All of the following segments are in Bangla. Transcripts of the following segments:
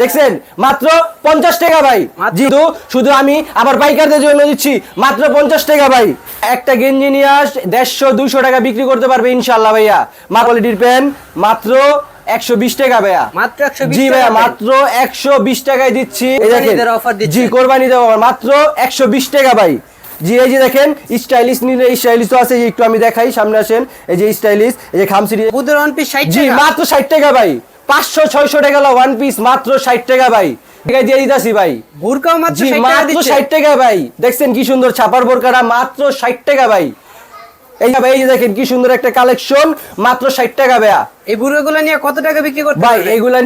দেখছেন? মাত্র পঞ্চাশ টাকা ভাই। যেহেতু শুধু আমি আবার পাইকারদের জন্য দিচ্ছি। মাত্র পঞ্চাশ টাকা ভাই। একটা গেঞ্জি নিয়ে আস দেড়শো দুশো টাকা বিক্রি করতে পারবে ইনশাল্লাহ ভাইয়া। মা কোয়ালিটির প্যান্ট মাত্র একশো বিশ টাকা ভাইয়া। মাত্র 120 জি ভাইয়া ভাই। মাত্র একশো বিশ টাকায় দিচ্ছি। জি কোরবানি দেবো মাত্র একশো বিশ টাকা ভাই। জি এই যে দেখেন স্টাইলিশ নিলে স্টাইলিশ তো আছে। একটু আমি দেখাই সামনে আসেন। এই যে স্টাইলিশ এই যে বুধের জি মাত্র ষাট টাকা ভাই। পাঁচশো ছয়শো টাকা ওয়ান পিস মাত্র ষাট টাকা ভাই। টাকা দিয়ে দিতেছি ভাই। বুরকাও মাত্র জি 60 টাকা মাত্র ষাট টাকা ভাই। দেখছেন কি সুন্দর ছাপার বোরকাটা মাত্র ষাট টাকা ভাই। এই ভাই এই দেখেন কি সুন্দর একটা কালেকশন মাত্র ষাট টাকা ভাইয়া। এই বুড়োগুলো নিয়ে কত টাকা বিক্রি করতে ভাই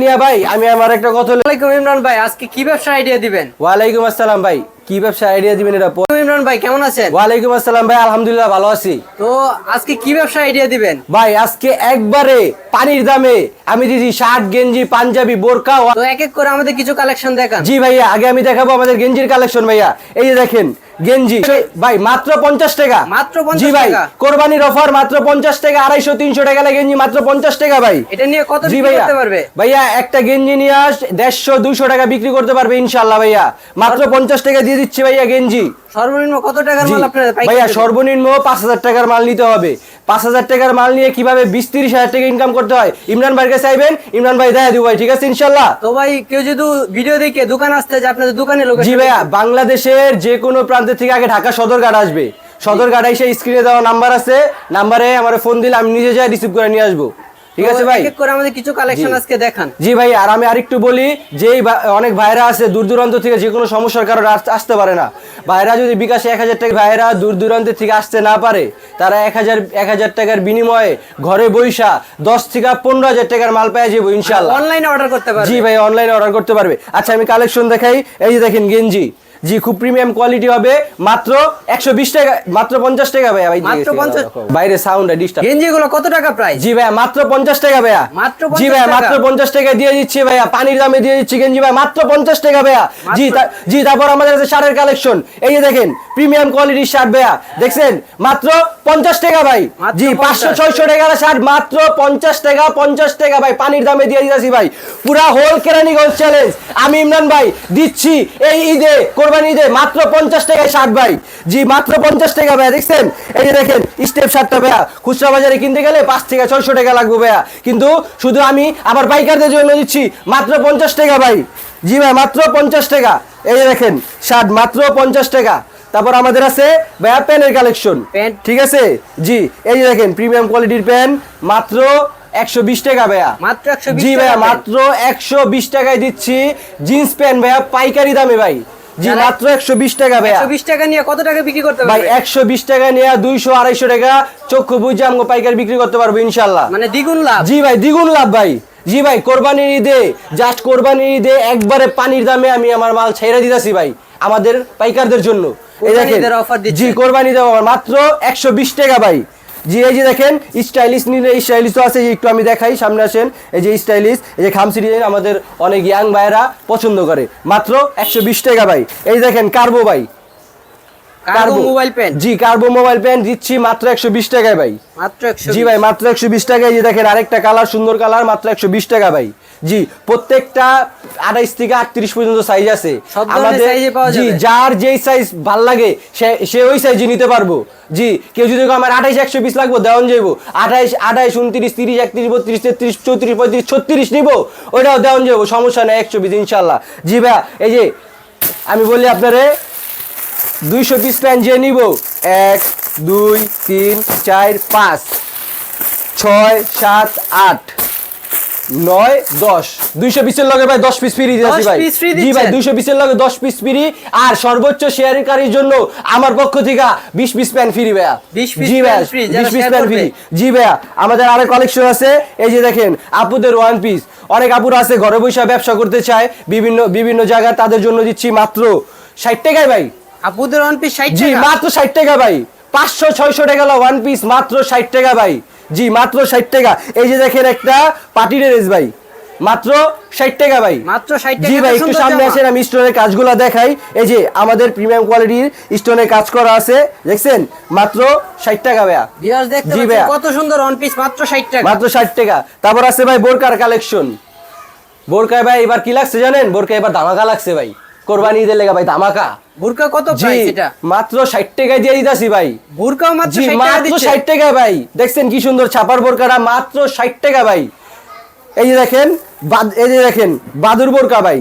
নিয়ে ভাই আমি আমার একটা কথা ইমরান ভাই আজকে কি ব্যবসা আইডিয়া দিবেন? ওয়ালাইকুম আসসালাম ভাই। কি ব্যবসা আইডিয়া দিবেন এটা। ইমরান ভাই কেমন আছেন? ওয়ালাইকুম আসসালাম ভাই আলহামদুলিল্লাহ ভালো আছি। তো আজকে কি ব্যবসা আইডিয়া দিবেন? ভাই আজকে একবারে পানির দামে আমি দিদি শার্ট গেঞ্জি পাঞ্জাবি বোরকা তো এক এক করে আমাদের কিছু কালেকশন দেখান। জি ভাইয়া আগে আমি দেখাবো আমাদের গেঞ্জির কালেকশন ভাইয়া। এই যে দেখেন গেঞ্জি। ভাই মাত্র পঞ্চাশ টাকা। মাত্র 50 জি ভাই। কোরবানির অফার মাত্র পঞ্চাশ টাকা আড়াইশো তিনশো টাকা লাগে গেঞ্জি মাত্র পঞ্চাশ টাকা ভাই। এটা নিয়ে কত জি ভাইয়া। করতে পারবে? ভাইয়া একটা গেঞ্জি নিয়ে আস দেড়শো দুইশো টাকা বিক্রি করতে পারবে ইনশাল্লাহ ভাইয়া। মাত্র পঞ্চাশ টাকা দিয়ে দিচ্ছি ভাইয়া গেঞ্জি। সর্বনিম্ন কত টাকার মাল আপনার ভাইয়া সর্বনিম্ন পাঁচ হাজার টাকার মাল নিতে হবে। পাঁচ হাজার টাকার মাল নিয়ে কীভাবে বিশ তিরিশ হাজার টাকা ইনকাম করতে হয় ইমরান ভাইকে চাইবেন ইমরান ভাই দেখা দিব ভাই ঠিক আছে ইনশাল্লাহ? তো ভাই কেউ যদি ভিডিও দেখে দোকান আসতে যে আপনাদের দোকানে লোক জি ভাইয়া বাংলাদেশের যে কোনো প্রান্তের থেকে আগে ঢাকা সদরঘাট আসবে। সদরঘাট এসে স্ক্রিনে দেওয়া নাম্বার আছে। নাম্বারে আমার ফোন দিলে আমি নিজে যাই রিসিভ করে নিয়ে আসব। ঠিক আছে ভাই? করে আমাদের কিছু কালেকশন। আজকে দেখান। জি ভাই আর আমি আরেকটু বলি যে অনেক ভাইরা আছে দূর দূরান্ত থেকে যে কোনো সমস্যার কারণে আসতে পারে না। ভাইরা যদি বিকাশে এক হাজার টাকা ভাইরা দূর দূরান্ত থেকে আসতে না পারে তারা এক হাজার এক হাজার টাকার বিনিময়ে ঘরে বৈশা দশ থেকে পনেরো হাজার টাকার মাল পেয়ে যাব ইনশাল্লাহ অনলাইনে অর্ডার করতে পারবে। জি ভাই অনলাইনে অর্ডার করতে পারবে। আচ্ছা আমি কালেকশন দেখাই। এই যে দেখেন গেঞ্জি। জি খুব প্রিমিয়াম কোয়ালিটি হবে। মাত্র একশো বিশ টাকা মাত্র পঞ্চাশ টাকা ভাইয়া। ভাই মাত্র 50 বাইরে সাউন্ড ডিস্টার্ব গেঞ্জি গুলো কত টাকা প্রাইস জি ভাইয়া মাত্র পঞ্চাশ টাকা ভাইয়া। মাত্র জি 50 ভাইয়া মাত্র পঞ্চাশ টাকা দিয়ে দিচ্ছি ভাইয়া পানির দামে দিয়ে দিচ্ছি গেঞ্জি ভাই মাত্র পঞ্চাশ টাকা ভাইয়া। জি জি তারপর আমাদের কাছে শার্টের কালেকশন এই যে দেখেন প্রিমিয়াম কোয়ালিটির শার্ট ভাইয়া। দেখছেন? মাত্র পঞ্চাশ টাকা ভাই। জি পাঁচশো ছয়শো টাকার শার্ট মাত্র পঞ্চাশ টাকা পঞ্চাশ টাকা ভাই পানির দামে দিয়ে দিতেছি ভাই। পুরা হোল কেরানীগঞ্জ চ্যালেঞ্জ আমি ইমরান ভাই দিচ্ছি এই ঈদে কোরবানি ঈদে মাত্র পঞ্চাশ টাকায় শার্ট ভাই। জি মাত্র পঞ্চাশ টাকা ভাইয়া দেখছেন? এই যে দেখেন স্টেপ শার্টটা ভাইয়া। খুচরা বাজারে কিনতে গেলে পাঁচ থেকে ছয়শো টাকা লাগবে ভাইয়া। কিন্তু শুধু আমি আবার পাইকারদের জন্য দিচ্ছি মাত্র পঞ্চাশ টাকা ভাই। জি ভাই মাত্র পঞ্চাশ টাকা। এই দেখেন শার্ট মাত্র পঞ্চাশ টাকা। তারপর আমাদের আছে ভাইয়া প্যানের কালেকশন। ঠিক আছে? জি এই যে দেখেন প্রিমিয়াম কোয়ালিটির প্যান মাত্র একশো বিশ টাকা ভাইয়া। মাত্র 120 জি ভাইয়া। মাত্র একশো বিশ টাকায় দিচ্ছি জিন্স প্যান্ট ভাইয়া পাইকারি দামে ভাই। জি মাত্র একশো বিশ টাকা ভাইয়া। বিশ টাকা নিয়ে কত টাকা বিক্রি করতে ভাই একশো বিশ টাকা নিয়ে দুইশো আড়াইশো টাকা চক্ষু বুঝে আমগো পাইকারি বিক্রি করতে পারব ইনশাল্লাহ মানে দ্বিগুণ লাভ। জি ভাই দ্বিগুণ লাভ ভাই। জি ভাই কোরবানির ঈদে জাস্ট কোরবানির ঈদে একবারে পানির দামে আমি আমার মাল ছেড়ে দিতেছি ভাই আমাদের পাইকারদের জন্য। কোরবানিদের। জি কোরবানি দেওয়া মাত্র একশো বিশ টাকা ভাই। জি এই যে দেখেন স্টাইলিশ নিলে আছে একটু আমি দেখাই সামনে আসেন এই যে স্টাইলিশ এই যে খামসি ডিজাইন আমাদের অনেক ইয়াং ভাইয়েরা পছন্দ করে। মাত্র একশো বিশ টাকা ভাই। এই দেখেন কার্বো ভাই। Cargo mobile pen G Karbonn mobile pen দিচ্ছি মাত্র একশো বিশ টাকায় ভাই। মাত্র একশো জি ভাই মাত্র একশো বিশ টাকায়। যে দেখেন আরেকটা কালার সুন্দর কালার মাত্র একশো বিশ টাকা ভাই। জি প্রত্যেকটা আঠাইশ থেকে আটত্রিশ পর্যন্ত সাইজ আছে। সব ধরনের size এ পাওয়া জি যার যেই সাইজ ভালো লাগে সে সে ওই সাইজে নিতে পারব। জি কেউ যদি আমার আঠাইশ একশো পিস লাগবো দেওয়ান যাইবো। আঠাইশ আঠাইশ উনত্রিশ তিরিশ একত্রিশ বত্রিশ তেত্রিশ চৌত্রিশ পঁয়ত্রিশ ছত্রিশ নিবো। ওইটাও দেওয়ান সমস্যা নেই একশো পিস ইনশাল্লাহ জি ভাইয়া এই যে আমি বলি আপনারে দুইশো পিস প্যান্ট যে নিব। এক দুই তিন চার পাঁচ ছয় সাত আট নয় দশ। দুইশো পিসের লগে ভাই দশ পিস ফ্রি দিয়েছি 10 ভাই। জি ভাই দুইশো পিসের লগে দশ পিস ফ্রি আর সর্বোচ্চ শেয়ারকারীর জন্য আমার পক্ষ থেকে বিশ পিস প্যান্ট ফ্রি ভাইয়া। জি ভাইয়া বিশ পিস করবে। ফ্রি জি ভাইয়া আমাদের আরেক কালেকশন আছে। এই যে দেখেন আপুদের ওয়ান পিস অনেক আপুরা আছে ঘরে বসে ব্যবসা করতে চায়। বিভিন্ন বিভিন্ন জায়গায় তাদের জন্য দিচ্ছি মাত্র ষাট টাকায় ভাই। আপুদের ওয়ান পিস ষাট জি মাত্র ষাট টাকা ভাই। পাঁচশো ছয়শো টাকা ওয়ান পিস মাত্র ষাট টাকা ভাই। জি মাত্র ষাট টাকা। এই যে দেখেন একটা পার্টি ড্রেস ভাই। মাত্র ষাট টাকা ভাই। মাত্র 60 টাকা, জি ভাই একটু সামনে আসেন আমি স্টোনের কাজগুলো দেখাই। এই যে আমাদের প্রিমিয়াম কোয়ালিটির স্টোনের কাজ করা আছে। দেখছেন? মাত্র ষাট টাকা ভাইয়া। ভিউয়ার্স দেখতে পাচ্ছেন। কত সুন্দর ওয়ান পিস মাত্র ষাট টাকা। মাত্র ষাট টাকা। তারপর আছে ভাই বোরকার কালেকশন বোরকায় ভাই এবার কি লাগছে জানেন? বোরকা এবার ধামাকা লাগছে ভাই। কোরবানি ঈদের লেগে ভাই ধামাকা। বুরকা কত প্রাইস এটা? মাত্র ষাট টাকায় দিয়ে দিতাছি ভাই। বুরকাও মাত্র জি 60 টাকা মাত্র দিচ্ছে। ষাট টাকা ভাই। দেখছেন কি সুন্দর ছাপার বোরকাটা মাত্র ষাট টাকা ভাই। এই যে দেখেন এই যে দেখেন বাদুর বোরকা ভাই।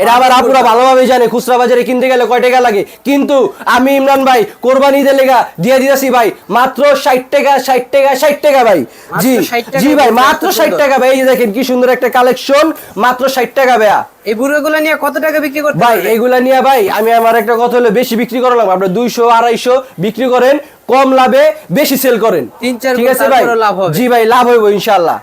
এটা আবার আপুরা ভালোভাবে জানে খুচরা বাজারে কিনতে গেলে কয় টাকা লাগে? কিন্তু আমি ইমরান ভাই কোরবানি ঈদের লেগা দিয়ে দিতেছি ভাই মাত্র ষাট টাকা ষাট টাকা ষাট টাকা ভাই। জি জি ভাই মাত্র ষাট টাকা ভাই এই যে দেখেন কি সুন্দর একটা কালেকশন মাত্র ষাট টাকা ভাইয়া। এই বুরকাগুলো নিয়ে কত টাকা বিক্রি করতে ভাই? এগুলা নিয়ে ভাই আমি আমার একটা কথা হলো বেশি বিক্রি করা লাগবে আপনার দুইশো আড়াইশো বিক্রি করেন কম লাভে বেশি সেল করেন। তিন, চার ঠিক আছে ভাই? লাভ হবে। জি ভাই লাভ হইব ইনশাল্লাহ